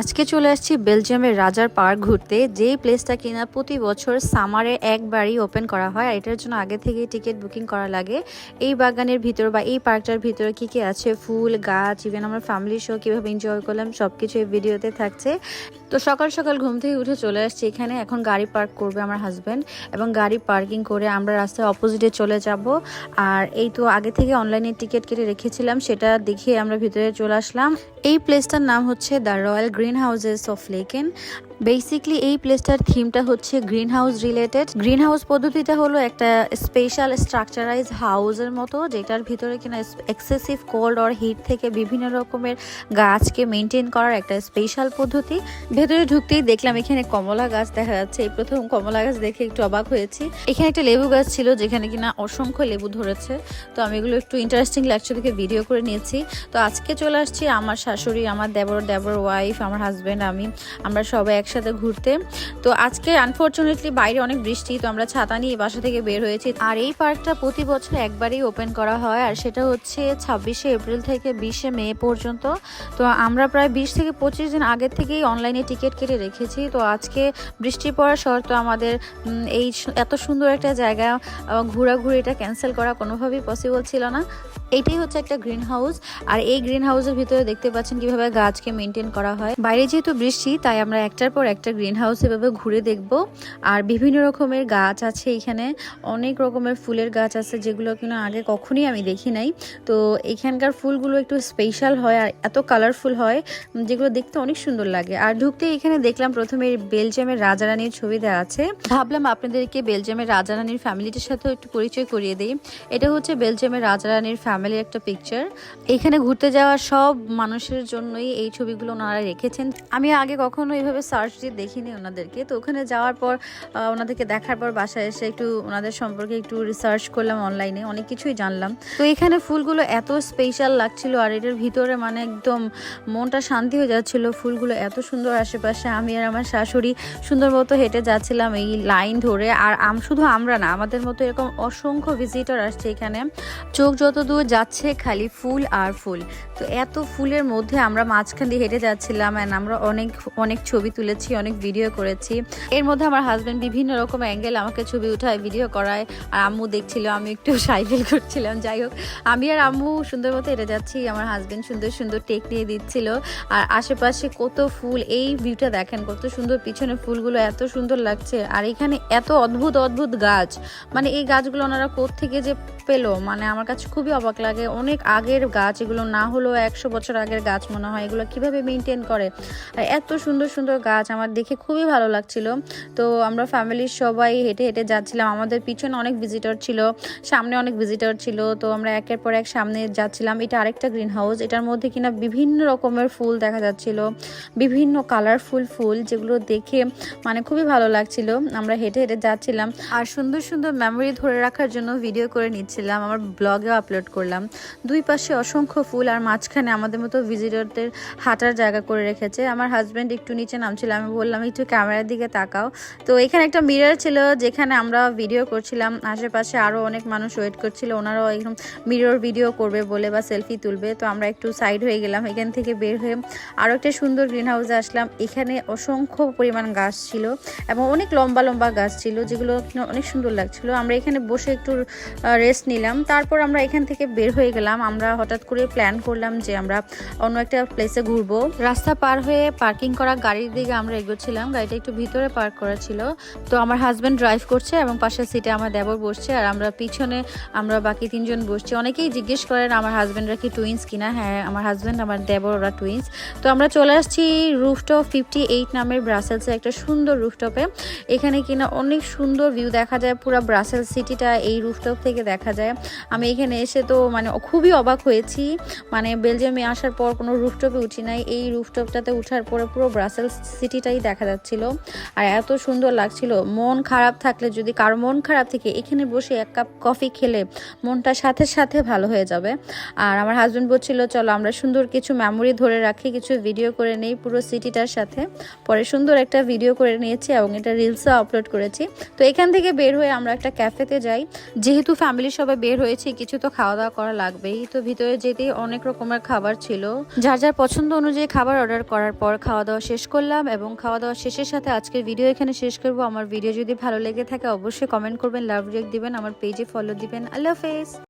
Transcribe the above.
আজকে চলে আসছি বেলজিয়ামের রাজার পার্ক ঘুরতে। যেই প্লেসটা কিনা প্রতি বছর সামারে একবারই ওপেন করা হয়, আর এটার জন্য আগে থেকেই টিকিট বুকিং করা লাগে। এই বাগানের ভিতর বা এই পার্কটার ভিতরে কি কি আছে? ফুল, গাছ ইভেন আমার ফ্যামিলি শো কীভাবে এনজয় করলাম সব কিছু এই ভিডিওতে থাকছে। তো সকাল সকাল ঘুম থেকে উঠে চলে আসছি এখানে। এখন গাড়ি পার্ক করবে আমার হাজব্যান্ড এবং গাড়ি পার্কিং করে আমরা রাস্তায় অপোজিটে চলে যাব। আর এই তো আগে থেকে অনলাইনে টিকিট কেটে রেখেছিলাম, সেটা দেখে আমরা ভিতরে চলে আসলাম। এই প্লেসটার নাম হচ্ছে the royal green greenhouses of Laken. Basically এই প্লেসটার থিমটা হচ্ছে green house related green house পদ্ধতিটা হলো একটা স্পেশাল স্ট্রাকচারাইজ হাউসের মতো, যেটার ভিতরে কিনা এক্সেসিভ কোল্ড অর হিট থেকে বিভিন্ন রকমের গাছকে মেনটেন করার একটা স্পেশাল পদ্ধতি। ভেতরে ঢুকতেই দেখলাম এখানে কমলা গাছ দেখা যাচ্ছে। এই প্রথম কমলা গাছ দেখে একটু অবাক হয়েছি। এখানে একটা লেবু গাছ ছিল, যেখানে কিনা অসংখ্য লেবু ধরেছে। তো আমি এগুলো একটু ইন্টারেস্টিং লাগছে দেখে ভিডিও করে নিয়েছি। তো আজকে চলে আসছি আমার শাশুড়ি, আমার দেবর দেবর ওয়াইফ আমার হাজব্যান্ড আমি। আমরা সবাই একসাথে ঘুরতে। তো আজকে আনফর্চুনেটলি বাইরে অনেক বৃষ্টি, তো আমরা ছাতা নিয়ে বাসা থেকে বের হয়েছি। আর এই পার্কটা প্রতি বছর একবারই ওপেন করা হয়, আর সেটা হচ্ছে ছাব্বিশে এপ্রিল থেকে বিশে মে পর্যন্ত। তো আমরা প্রায় বিশ থেকে পঁচিশ দিন আগের থেকেই অনলাইনে টিকিট কেটে রেখেছি। তো আজকে বৃষ্টি পড়ার শর্ত আমাদের এই এত সুন্দর একটা জায়গা ঘোরাঘুরিটা ক্যান্সেল করা কোনোভাবেই পসিবল ছিল না। এইটাই হচ্ছে একটা গ্রিন হাউস আর এই গ্রিন হাউসের ভিতরে দেখতে পাচ্ছেন কীভাবে গাছকে মেনটেন করা হয়। বাইরে যেহেতু বৃষ্টি, তাই আমরা একটার পর একটা গ্রিন হাউস এভাবে ঘুরে দেখব। আর বিভিন্ন রকমের গাছ আছে এখানে। অনেক রকমের ফুলের গাছ আছে যেগুলো কিনা আগে কখনই আমি দেখি নাই। তো এখানকার ফুলগুলো একটু স্পেশাল হয় আর এত কালারফুল হয়, যেগুলো দেখতে অনেক সুন্দর লাগে। আর ঢুকতে এখানে দেখলাম প্রথমে বেলজিয়ামের রাজারানীর ছবি দেওয়া আছে। ভাবলাম আপনাদেরকে বেলজিয়ামের রাজা রাজারানীর ফ্যামিলিটির সাথেও একটু পরিচয় করিয়ে দিই। এটা হচ্ছে বেলজিয়ামের রাজারানীর ফ্যামিলির একটা পিকচার এখানে ঘুরতে যাওয়া সব মানুষের জন্যই এই ছবিগুলো ওনারা রেখেছেন। আমি আগে কখনো এইভাবে সার্চ দিয়ে দেখিনি ওনাদেরকে। তো ওখানে যাওয়ার পর ওনাদেরকে দেখার পর বাসায় এসে একটু ওনাদের সম্পর্কে একটু রিসার্চ করলাম অনলাইনে অনেক কিছুই জানলাম। তো এখানে ফুলগুলো এত স্পেশাল লাগছিল আর এটার ভিতরে মানে একদম মনটা শান্তি হয়ে যাচ্ছিল। ফুলগুলো এত সুন্দর আশেপাশে। আমি আর আমার শাশুড়ি সুন্দর মতো হেঁটে যাচ্ছিলাম এই লাইন ধরে। আর আম শুধু আমরা না, আমাদের মতো এরকম অসংখ্য ভিজিটর আসছে এখানে। চোখ যত দূর যাচ্ছে খালি ফুল আর ফুল। তো এত ফুলের মধ্যে আমরা মাঝখান দিয়ে হেঁটে যাচ্ছিলাম অ্যান্ড আমরা অনেক অনেক ছবি তুলেছি, অনেক ভিডিও করেছি। এর মধ্যে আমার হাজব্যান্ড বিভিন্ন রকম অ্যাঙ্গেল আমাকে ছবি উঠায় ভিডিও করায়। আর আম্মু দেখছিল, আমি একটু সাইকেল করছিলাম, যাই হোক। আমি আর আম্মু সুন্দর মতো হেঁটে যাচ্ছি, আমার হাজব্যান্ড সুন্দর সুন্দর টেক নিয়ে দিচ্ছিল। আর আশেপাশে কত ফুল, এই ভিউটা দেখেন, কত সুন্দর পিছনে ফুলগুলো, এত সুন্দর লাগছে। আর এখানে এত অদ্ভুত অদ্ভুত গাছ। মানে এই গাছগুলো ওনারা থেকে যে পেল মানে আমার কাছে খুবই অবাক লাগে। অনেক আগের গাছ, এগুলো না হলেও একশো বছর আগের গাছ মনে হয়, এগুলো কীভাবে মেনটেন করে? আর এত সুন্দর সুন্দর গাছ আমার দেখে খুবই ভালো লাগছিল। তো আমরা ফ্যামিলির সবাই হেঁটে হেঁটে যাচ্ছিলাম। আমাদের পিছনে অনেক ভিজিটর ছিল, সামনে অনেক ভিজিটর ছিল। তো আমরা একের পর এক সামনে যাচ্ছিলাম। এটা আরেকটা গ্রিন হাউস এটার মধ্যে কিনা বিভিন্ন রকমের ফুল দেখা যাচ্ছিল। বিভিন্ন কালারফুল ফুল, যেগুলো দেখে মানে খুবই ভালো লাগছিল। আমরা হেঁটে হেঁটে যাচ্ছিলাম। আর সুন্দর সুন্দর মেমোরি ধরে রাখার জন্য ভিডিও করে নিচ্ছিলাম। আমার ব্লগেও আপলোড করলাম। দুই পাশে অসংখ্য ফুল আর মাঝখানে আমাদের মতো ভিজিটরদের হাঁটার জায়গা করে রেখেছে। আমার হাজব্যান্ড একটু নিচে নামছিল, আমি বললাম, একটু ক্যামেরার দিকে তাকাও। তো এখানে একটা মিরর ছিল, যেখানে আমরা ভিডিও করছিলাম। আশেপাশে আরও অনেক মানুষ ওয়েট করছিল, ওনারাও একদম মিরর ভিডিও করবে বলে বা সেলফি তুলবে। তো আমরা একটু সাইড হয়ে গেলাম, এখান থেকে বের হয়ে আরও একটা সুন্দর গ্রিন হাউসে আসলাম। এখানে অসংখ্য পরিমাণ গাছ ছিল এবং অনেক লম্বা লম্বা গাছ ছিল, যেগুলো অনেক সুন্দর লাগছিল। আমরা এখানে বসে একটু রেস্ট নিলাম। তারপর আমরা এখান থেকে বের হয়ে গেলাম। আমরা হঠাৎ করে প্ল্যান করলাম যে আমরা অন্য একটা প্লেসে ঘুরবো। রাস্তা পার হয়ে পার্কিং করা গাড়ির দিকে আমরা এগোচ্ছিলাম। গাড়িটা একটু ভিতরে পার্ক করা ছিল। তো আমার হাজব্যান্ড ড্রাইভ করছে এবং পাশের সিটে আমার দেবর বসছে আর আমরা পিছনে আমরা বাকি তিনজন বসছি। অনেকেই জিজ্ঞেস করেন, আমার হাজব্যান্ডরা কি টুইন্স কিনা? হ্যাঁ আমার হাজব্যান্ড আমার দেবর, ওরা টুইন্স তো আমরা চলে আসছি রুফটপ ফিফটি এইট নামের ব্রাসেলসে একটা সুন্দর রুফটপে এখানে কিনা অনেক সুন্দর ভিউ দেখা যায়। পুরো ব্রাসেল সিটিটা এই রুফটপ থেকে দেখা যায়। আমি এখানে এসে তো মানে খুবই অবাক হয়েছি। মানে বেলজিয়ামে আসার পর কোনো রুফটপে উঠি নাই। এই রুফটপটাতে উঠার পরে পুরো ব্রাসেল সিটিটাই দেখা যাচ্ছিল। আর এত সুন্দর লাগছিল। মন খারাপ থাকলে যদি, কারও মন খারাপ থেকে এখানে বসে এক কাপ কফি খেলে মনটা সাথে সাথে ভালো হয়ে যাবে। আর আমার হাজব্যান্ড বলছিল, চলো আমরা সুন্দর কিছু মেমোরি ধরে রাখি, কিছু ভিডিও করে নেই পুরো সিটিটার সাথে। পরে সুন্দর একটা ভিডিও করে নিয়েছি এবং এটা রিলসও আপলোড করেছি। তো এখান থেকে বের হয়ে আমরা একটা ক্যাফেতে যাই। যেহেতু ফ্যামিলির সবাই বের হয়েছি, কিছু তো খাওয়া দাওয়া করা লাগবেই। তো ভিতরে যেতেই অনেক রকমের খাবার ছিল। যার যার পছন্দ অনুযায়ী খাবার অর্ডার করার পর খাওয়া দাওয়া শেষ করলাম এবং খাওয়া দাওয়া শেষের সাথে আজকের ভিডিও এখানে শেষ করব। আমার ভিডিও যদি ভালো লেগে থাকে অবশ্যই কমেন্ট করবেন, লাভ রেক দিবেন, আমার পেজে ফলো দিবেন। আল্লাহ হাফেজ।